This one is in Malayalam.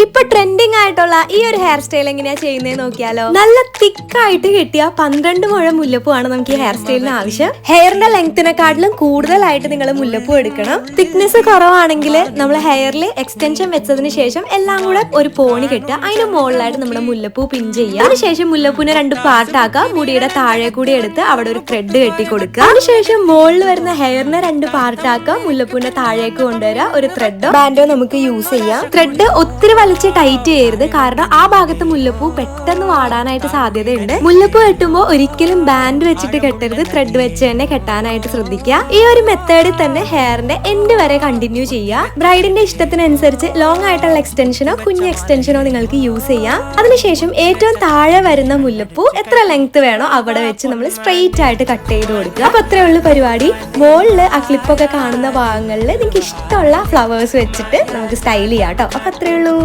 ഇപ്പൊ ട്രെൻഡിങ് ആയിട്ടുള്ള ഈ ഒരു ഹെയർ സ്റ്റൈൽ എങ്ങനെയാ ചെയ്യുന്നത് നോക്കിയാലോ? നല്ല തിക്കായിട്ട് കിട്ടിയ പന്ത്രണ്ട് മുഴ മുല്ലപ്പൂ ആണ് നമുക്ക് ഈ ഹെയർ സ്റ്റൈലിന് ആവശ്യം. ഹെയറിന്റെ ലെങ്ത്തിനെക്കാട്ടിലും കൂടുതലായിട്ട് നിങ്ങൾ മുല്ലപ്പൂ എടുക്കണം. തിക്നെസ് കുറവാണെങ്കിൽ നമ്മൾ ഹെയറിൽ എക്സ്റ്റൻഷൻ വെച്ചതിന് ശേഷം എല്ലാം കൂടെ ഒരു പോണി കെട്ടുക. അതിന് മുകളിലായിട്ട് നമ്മുടെ മുല്ലപ്പൂ പിൻ ചെയ്യുക. അതിനുശേഷം മുല്ലപ്പൂവിനെ രണ്ട് പാർട്ടാക്കുക മുടിയുടെ താഴെ കൂടി എടുത്ത് അവിടെ ഒരു ത്രെഡ് കെട്ടി കൊടുക്കുക. അതിനുശേഷം മുകളിൽ വരുന്ന ഹെയറിനെ രണ്ട് പാർട്ടാക്കുക മുല്ലപ്പൂവിന്റെ താഴേക്ക് കൊണ്ടുവരിക. ഒരു ത്രെഡോ ബാൻഡോ നമുക്ക് യൂസ് ചെയ്യാം. ത്രെഡ് ഒത്തിരി വലിച്ച് ടൈറ്റ് ചെയ്യരുത്. കാരണം ആ ഭാഗത്ത് മുല്ലപ്പൂ പെട്ടെന്ന് വാടാനായിട്ട് സാധ്യതയുണ്ട്. മുല്ലപ്പൂ കെട്ടുമ്പോൾ ഒരിക്കലും ബാൻഡ് വെച്ചിട്ട് കെട്ടരുത്. ത്രെഡ് വെച്ച് തന്നെ കെട്ടാനായിട്ട് ശ്രദ്ധിക്കുക. ഈ ഒരു മെത്തേഡിൽ തന്നെ ഹെയറിന്റെ എൻഡ് വരെ കണ്ടിന്യൂ ചെയ്യുക. ബ്രൈഡിന്റെ ഇഷ്ടത്തിനനുസരിച്ച് ലോങ് ആയിട്ടുള്ള എക്സ്റ്റൻഷനോ കുഞ്ഞ് എക്സ്റ്റൻഷനോ നിങ്ങൾക്ക് യൂസ് ചെയ്യാം. അതിനുശേഷം ഏറ്റവും താഴെ വരുന്ന മുല്ലപ്പൂ എത്ര ലെങ്ത് വേണോ അവിടെ വെച്ച് നമ്മൾ സ്ട്രെയിറ്റ് ആയിട്ട് കട്ട് ചെയ്ത് കൊടുക്കുക. അപ്പൊ അത്രേ ഉള്ളൂ പരിപാടി. മോളിൽ ആ ക്ലിപ്പൊക്കെ കാണുന്ന ഭാഗങ്ങളിൽ നിങ്ങൾക്ക് ഇഷ്ടമുള്ള ഫ്ലവേഴ്സ് വെച്ചിട്ട് നമുക്ക് സ്റ്റൈൽ ചെയ്യാം കേട്ടോ അപ്പൊ അത്രേ ഉള്ളൂ.